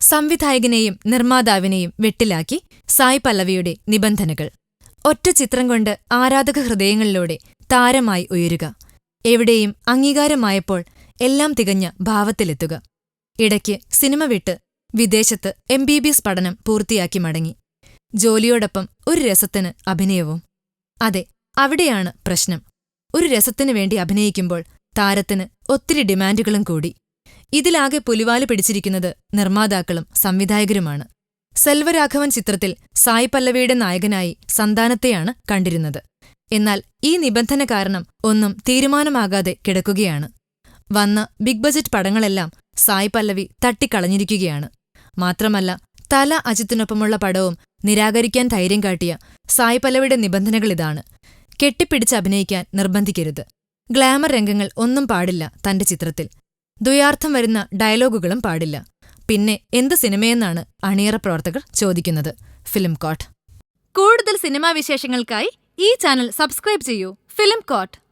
സംവിധായകനെയും നിർമ്മാതാവിനെയും വെട്ടിലാക്കി സായ് പല്ലവിയുടെ നിബന്ധനകൾ. ഒറ്റ ചിത്രം കൊണ്ട് ആരാധക ഹൃദയങ്ങളിലൂടെ താരമായി ഉയരുക. എവിടെയും അംഗീകാരമായപ്പോൾ എല്ലാം തികഞ്ഞ ഭാവത്തിലെത്തുക. ഇടയ്ക്ക് സിനിമ വിട്ട് വിദേശത്ത് എം ബി ബി എസ് പഠനം പൂർത്തിയാക്കി മടങ്ങി. ജോലിയോടൊപ്പം ഒരു രസത്തിന് അഭിനയവും. അതെ അവിടെയാണ് പ്രശ്നം. ഒരു രസത്തിനു വേണ്ടി അഭിനയിക്കുമ്പോൾ താരത്തിന് ഒത്തിരി ഡിമാൻഡുകളും കൂടി. ഇതിലാകെ പുലിവാൽ പിടിച്ചിരിക്കുന്നത് നിർമ്മാതാക്കളും സംവിധായകരുമാണ്. സെൽവരാഘവൻ ചിത്രത്തിൽ സായി പല്ലവിയുടെ നായകനായി സന്താനത്തെയാണ് കണ്ടിരുന്നത്. എന്നാൽ ഈ നിബന്ധന കാരണം ഒന്നും തീരുമാനമാകാതെ കിടക്കുകയാണ്. വന്ന ബിഗ് ബജറ്റ് പടങ്ങളെല്ലാം സായി പല്ലവി തട്ടിക്കളഞ്ഞിരിക്കുകയാണ്. മാത്രമല്ല തല അജിത്തിനൊപ്പമുള്ള പടവും നിരാകരിക്കാൻ ധൈര്യം കാട്ടിയ സായി പല്ലവിയുടെ നിബന്ധനകളിതാണ് കെട്ടിപ്പിടിച്ച് അഭിനയിക്കാൻ നിർബന്ധിക്കരുത്. ഗ്ലാമർ രംഗങ്ങൾ ഒന്നും പാടില്ല തന്റെ ചിത്രത്തിൽ. ദ്വയാർത്ഥം വരുന്ന ഡയലോഗുകളും പാടില്ല. പിന്നെ എന്ത് സിനിമയെന്നാണ് അണിയറ പ്രവർത്തകർ ചോദിക്കുന്നത്. Film coat. കൂടുതൽ സിനിമാ വിശേഷങ്ങൾക്കായി ഈ ചാനൽ സബ്സ്ക്രൈബ് ചെയ്യൂ. Film coat.